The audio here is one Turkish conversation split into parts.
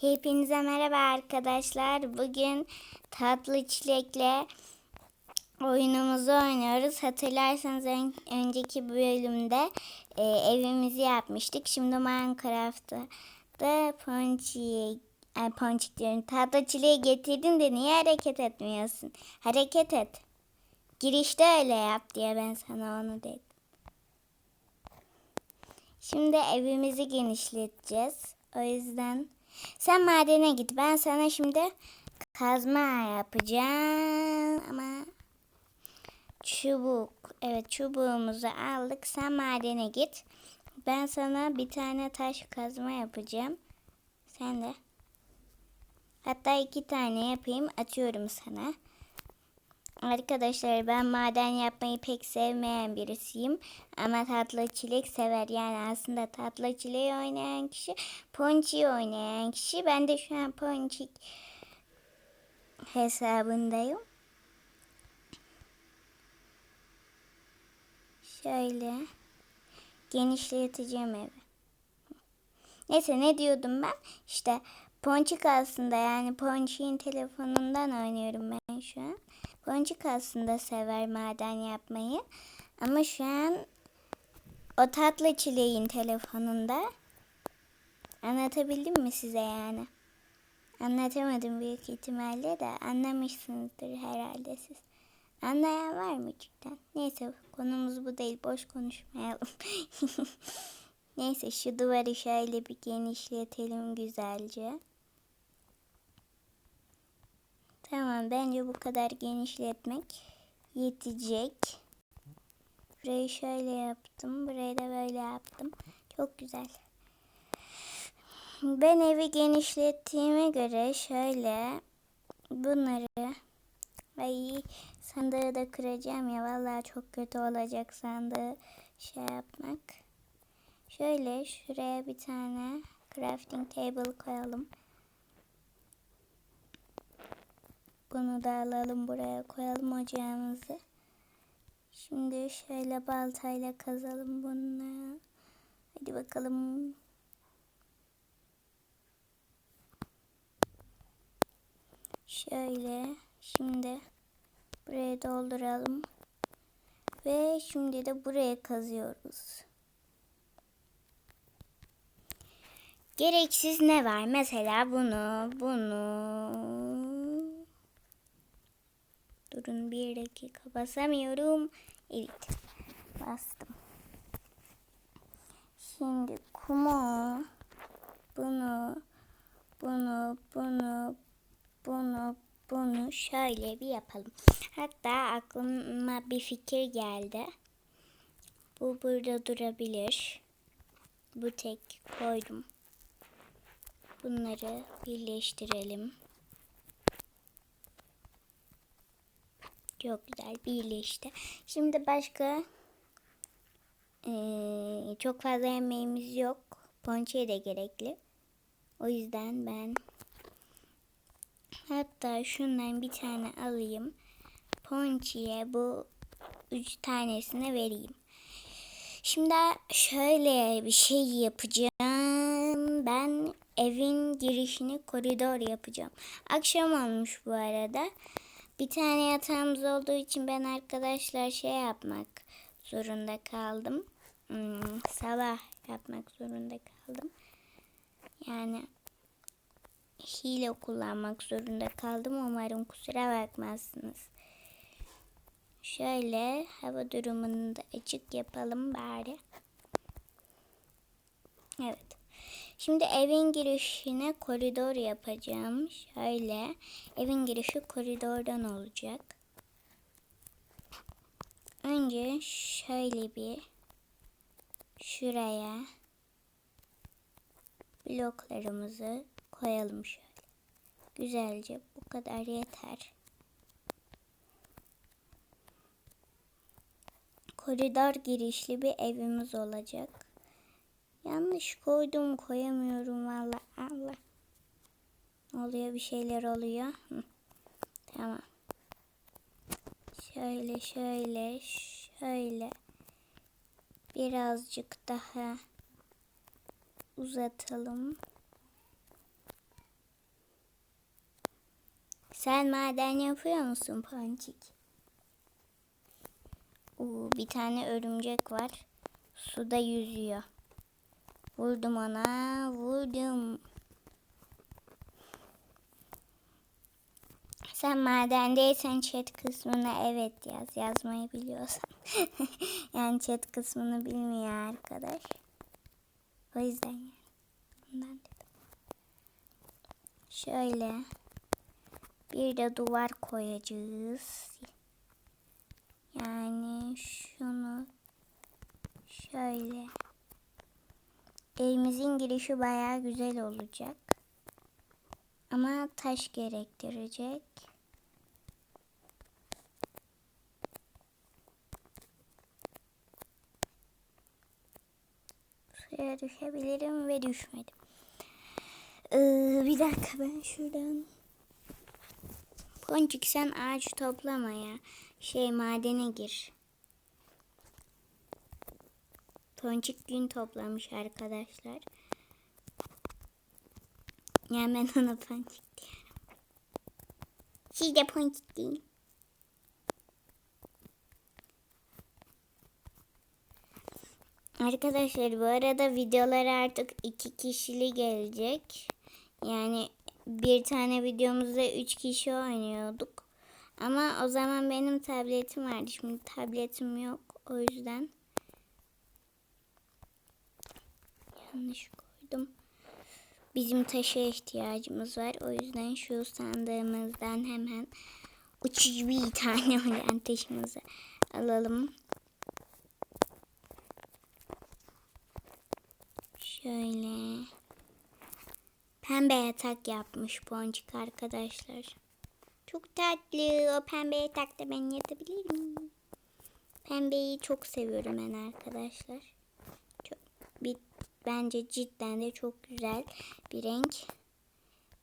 Hepinize merhaba arkadaşlar. Bugün tatlı çilekle oyunumuzu oynuyoruz. Hatırlarsanız ön- önceki bölümde e, evimizi yapmıştık. Şimdi Minecraft'ta da Ponçik'i ay Ponçik diyorum. Tatlı çileği getirdin de niye hareket etmiyorsun? Hareket et. Girişte öyle yap diye ben sana onu dedim. Şimdi evimizi genişleteceğiz. O yüzden sen madene git. Ben sana şimdi kazma yapacağım ama çubuk. Evet çubuğumuzu aldık. Sen madene git. Ben sana bir tane taş kazma yapacağım. Sen de. Hatta iki tane yapayım. Atıyorum sana. Arkadaşlar ben maden yapmayı pek sevmeyen birisiyim. Ama tatlı çilek sever. Yani aslında tatlı çileği oynayan kişi Ponçik'i oynayan kişi. Ben de şu an Ponçik hesabındayım. Şöyle genişleteceğim evi. Neyse ne diyordum ben? İşte Ponçik aslında yani Ponçik'in telefonundan oynuyorum ben şu an. Ponçik aslında sever maden yapmayı. Ama şu an o tatlı çileğin telefonunda. Anlatabildim mi size yani? Anlatamadım büyük ihtimalle de anlamışsınızdır herhalde siz. Anlayan var mı cidden? Neyse konumuz bu değil. Boş konuşmayalım. Neyse şu duvarı şöyle bir genişletelim güzelce. Tamam bence bu kadar genişletmek yetecek. Burayı şöyle yaptım. Burayı da böyle yaptım. Çok güzel. Ben evi genişlettiğime göre şöyle bunları ay sandığı da kıracağım ya vallahi çok kötü olacak sandığı şey yapmak. Şöyle şuraya bir tane crafting table koyalım. Bunu da alalım buraya koyalım ocağımızı. Şimdi şöyle baltayla kazalım bunu. Hadi bakalım. Şöyle şimdi buraya dolduralım. Ve şimdi de buraya kazıyoruz. Gereksiz ne var? Mesela bunu, bunu. Durun bir dakika basamıyorum. Evet. Bastım. Şimdi kumu, bunu, bunu, bunu, bunu, bunu şöyle bir yapalım. Hatta aklıma bir fikir geldi. Bu burada durabilir. Bu tek koydum. Bunları birleştirelim. Çok güzel birleşti. Şimdi başka eee, çok fazla yemeğimiz yok. Ponçiye de gerekli. O yüzden ben hatta şundan bir tane alayım. Ponçiye bu üç tanesini vereyim. Şimdi şöyle bir şey yapacağım. Ben evin girişini koridor yapacağım. Akşam olmuş bu arada. Bir tane yatağımız olduğu için ben arkadaşlar şey yapmak zorunda kaldım. Hmm, sabah yapmak zorunda kaldım. Yani hile kullanmak zorunda kaldım. Umarım kusura bakmazsınız. Şöyle hava durumunu da açık yapalım bari. Evet. Şimdi evin girişine koridor yapacağım. Şöyle evin girişi koridordan olacak. Önce şöyle bir şuraya bloklarımızı koyalım şöyle. Güzelce bu kadar yeter. Koridor girişli bir evimiz olacak. Yanlış koydum koyamıyorum valla Allah. Oluyor bir şeyler oluyor. Hı. Tamam. Şöyle şöyle şöyle. Birazcık daha uzatalım. Sen maden yapıyor musun Ponçik? Oo, bir tane örümcek var. Suda yüzüyor. Vurdum ona, vurdum. Sen madendeysen chat kısmına evet yaz. Yazmayı biliyorsan. yani chat kısmını bilmiyor arkadaş. O yüzden yani. Bundan. Şöyle. Bir de duvar koyacağız. Yani şunu şöyle. Evimizin girişi bayağı güzel olacak. Ama taş gerektirecek. Suya düşebilirim ve düşmedim. Ee, bir dakika ben şuradan. Ponçik sen ağaç toplama ya. Şey madene gir. Ponçik gün toplamış arkadaşlar. Yani ben ona ponçik diyorum. Siz de ponçik deyin. Arkadaşlar bu arada videolar artık iki kişili gelecek. Yani bir tane videomuzda üç kişi oynuyorduk. Ama o zaman benim tabletim vardı. Şimdi tabletim yok. O yüzden yanlış koydum. Bizim taşa ihtiyacımız var. O yüzden şu sandığımızdan hemen uçucu bir tane olan taşımızı alalım. Şöyle. Pembe yatak yapmış Ponçik arkadaşlar. Çok tatlı. O pembe yatakta ben yatabilir miyim? Pembeyi çok seviyorum ben arkadaşlar. Bence cidden de çok güzel bir renk.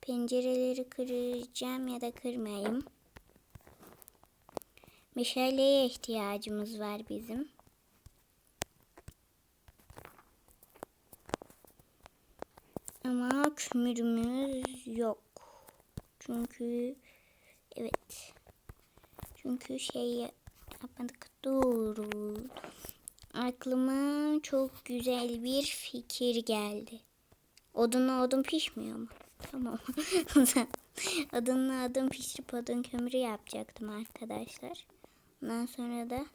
Pencereleri kıracağım ya da kırmayayım. Meşaleye ihtiyacımız var bizim. Ama kömürümüz yok. Çünkü evet. Çünkü şey yapmadık. Dur. Aklıma çok güzel bir fikir geldi. Odunla odun pişmiyor mu? Tamam. Odunla odun pişirip odun kömürü yapacaktım arkadaşlar. Ondan sonra da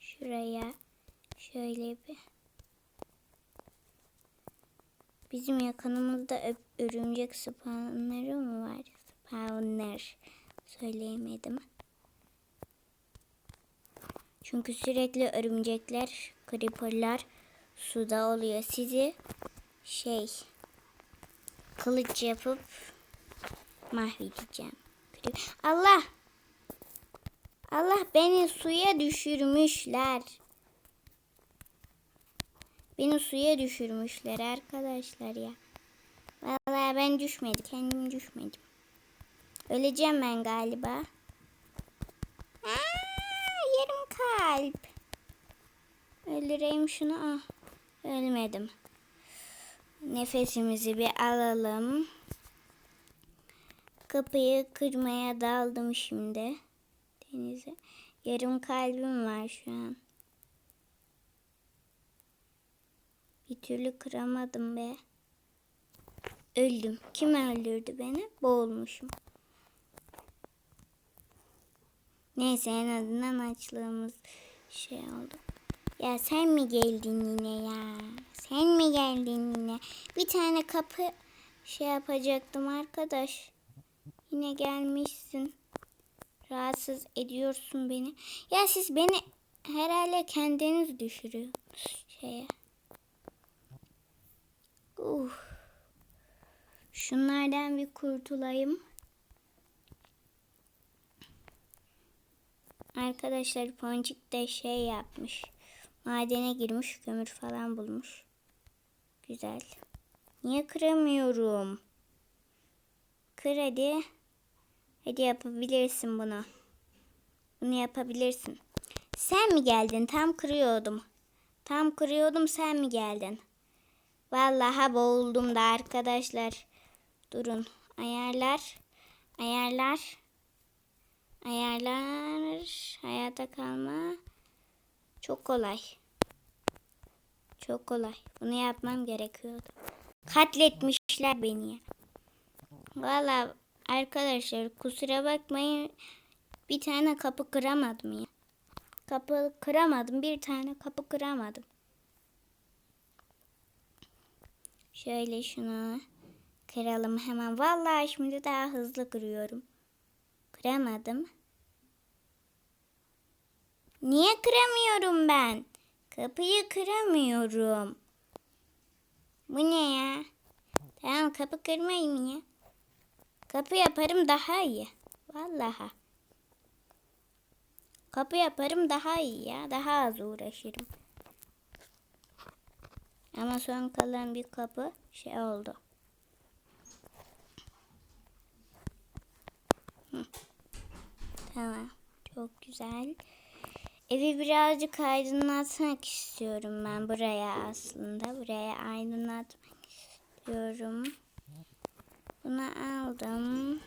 şuraya şöyle bir bizim yakınımızda örümcek spawnları mı var? Spawner söyleyemedim. Çünkü sürekli örümcekler, creeperlar suda oluyor. Sizi şey kılıç yapıp mahvedeceğim. Allah! Allah beni suya düşürmüşler. Beni suya düşürmüşler arkadaşlar ya. Vallahi ben düşmedim. Kendim düşmedim. Öleceğim ben galiba. Aa, yarım kalp. Öldüreyim şunu. Ah, ölmedim. Nefesimizi bir alalım. Kapıyı kırmaya daldım şimdi. Denize. Yarım kalbim var şu an. Bir türlü kıramadım be. Öldüm. Kim öldürdü beni? Boğulmuşum. Neyse en azından açlığımız şey oldu. Ya sen mi geldin yine ya? Sen mi geldin yine? Bir tane kapı şey yapacaktım arkadaş. Yine gelmişsin. Rahatsız ediyorsun beni. Ya siz beni herhalde kendiniz düşürüyorsunuz şeye. Uh. Şunlardan bir kurtulayım. Arkadaşlar Ponçik de şey yapmış. Madene girmiş, kömür falan bulmuş. Güzel. Niye kıramıyorum? Kır hadi. Hadi yapabilirsin bunu. Bunu yapabilirsin. Sen mi geldin? Tam kırıyordum. Tam kırıyordum sen mi geldin? Vallahi boğuldum da arkadaşlar. Durun. Ayarlar. Ayarlar. Ayarlar. Hayata kalma. Çok kolay. Çok kolay. Bunu yapmam gerekiyordu. Katletmişler beni ya. Valla arkadaşlar kusura bakmayın. Bir tane kapı kıramadım ya. Kapı kıramadım. Bir tane kapı kıramadım. Şöyle şunu kıralım hemen. Vallahi şimdi daha hızlı kırıyorum. Kıramadım. Niye kıramıyorum ben? Kapıyı kıramıyorum. Bu ne ya? Tamam kapı kırmayayım ya. Kapı yaparım daha iyi. Vallahi. Kapı yaparım daha iyi ya. Daha az uğraşırım. Ama son kalan bir kapı şey oldu. Tamam. Çok güzel. Evi birazcık aydınlatmak istiyorum ben buraya aslında. Buraya aydınlatmak istiyorum. Bunu aldım.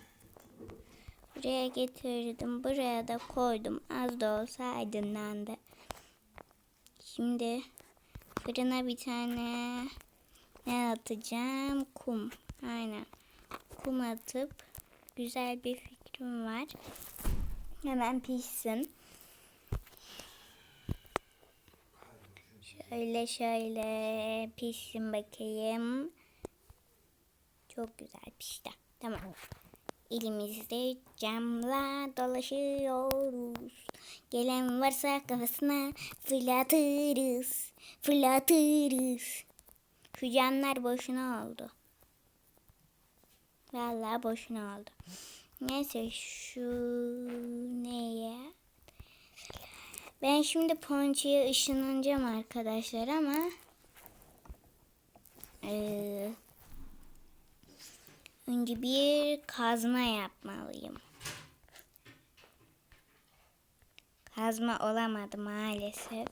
Buraya getirdim. Buraya da koydum. Az da olsa aydınlandı. Şimdi fırına bir tane ne atacağım? Kum. Aynen. Kum atıp güzel bir fikrim var. Hemen pişsin. Şöyle şöyle pişsin bakayım. Çok güzel pişti. Tamam. Elimizde camla dolaşıyoruz. Gelen varsa kafasına fırlatırız. Fırlatırız. Şu camlar boşuna oldu. Vallahi boşuna oldu. Neyse şu neye? Ben şimdi Ponçi'ye ışınlanacağım arkadaşlar ama eee Önce bir kazma yapmalıyım. Kazma olamadı maalesef.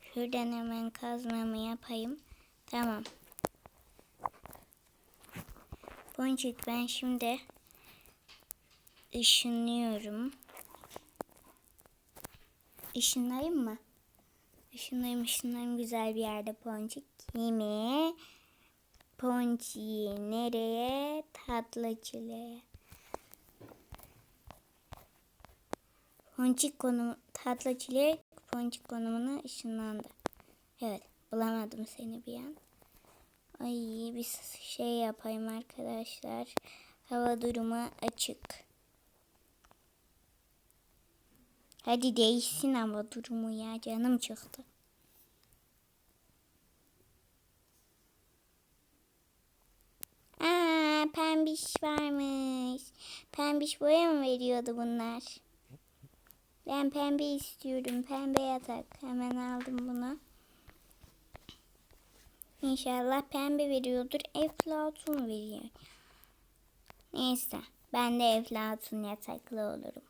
Şuradan hemen kazmamı yapayım. Tamam. Boncuk ben şimdi ışınlıyorum. Işınlayayım mı? Işınlayayım ışınlayayım güzel bir yerde Boncuk. Yemeğe Ponçi'yi nereye? Tatlı çileğe. Ponçik konumu tatlı çilek ponçik konumuna ışınlandı. Evet bulamadım seni bir an. Ay bir şey yapayım arkadaşlar. Hava durumu açık. Hadi değişsin hava durumu ya canım çıktı. Aa, pembiş varmış. Pembiş boya mı veriyordu bunlar? Ben pembe istiyorum. Pembe yatak. Hemen aldım bunu. İnşallah pembe veriyordur. Eflatun veriyor. Neyse. Ben de eflatun yataklı olurum.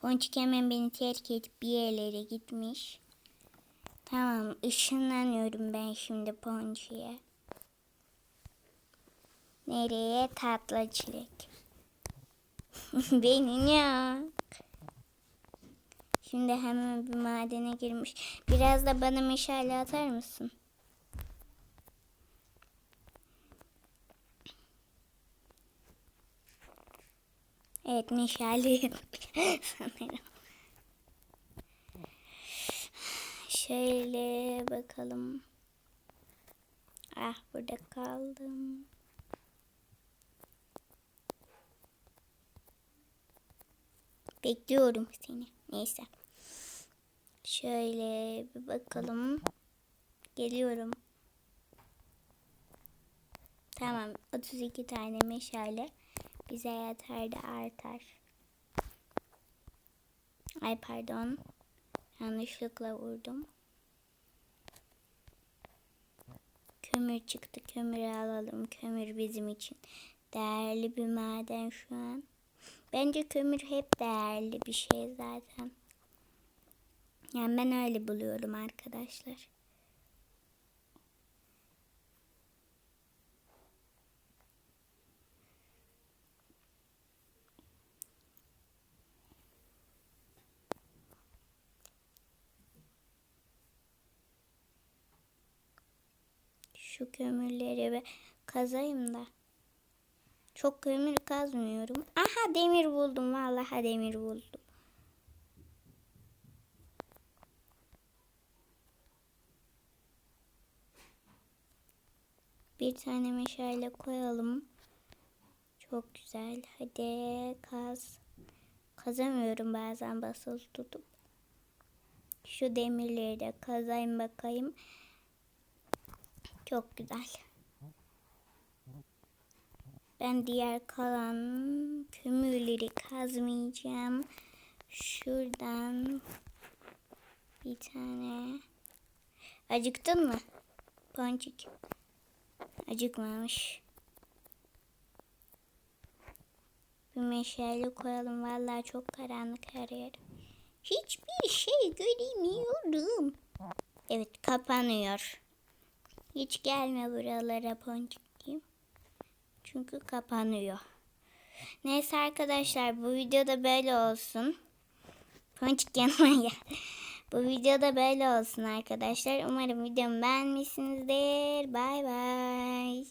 Ponçik hemen beni terk edip bir yerlere gitmiş. Tamam. ışınlanıyorum ben şimdi Ponçik'e. Nereye? Tatlı çilek. Beni ya. Şimdi hemen bir madene girmiş. Biraz da bana meşale atar mısın? Evet meşale sanırım. Şöyle bakalım. Ah burada kaldım. Bekliyorum seni. Neyse. Şöyle bir bakalım. Geliyorum. Tamam. 32 tane meşale bize yeter de artar. Ay pardon. Yanlışlıkla vurdum. Kömür çıktı. Kömürü alalım. Kömür bizim için değerli bir maden şu an. Bence kömür hep değerli bir şey zaten. Yani ben öyle buluyorum arkadaşlar. Şu kömürleri ve kazayım da. Çok kömür kazmıyorum. Aha demir buldum. Vallahi demir buldum. Bir tane meşale koyalım. Çok güzel. Hadi kaz. Kazamıyorum bazen basılı tutup. Şu demirleri de kazayım bakayım. Çok güzel. Ben diğer kalan kömürleri kazmayacağım. Şuradan bir tane. Acıktın mı? Ponçik. Acıkmamış. Bir meşale koyalım. Vallahi çok karanlık her yer. Hiçbir şey göremiyorum. Evet kapanıyor. Hiç gelme buralara Ponçik'ciğim. Çünkü kapanıyor. Neyse arkadaşlar bu videoda böyle olsun. Ponçik yanıma gel. Bu videoda böyle olsun arkadaşlar. Umarım videomu beğenmişsinizdir. Bay bay.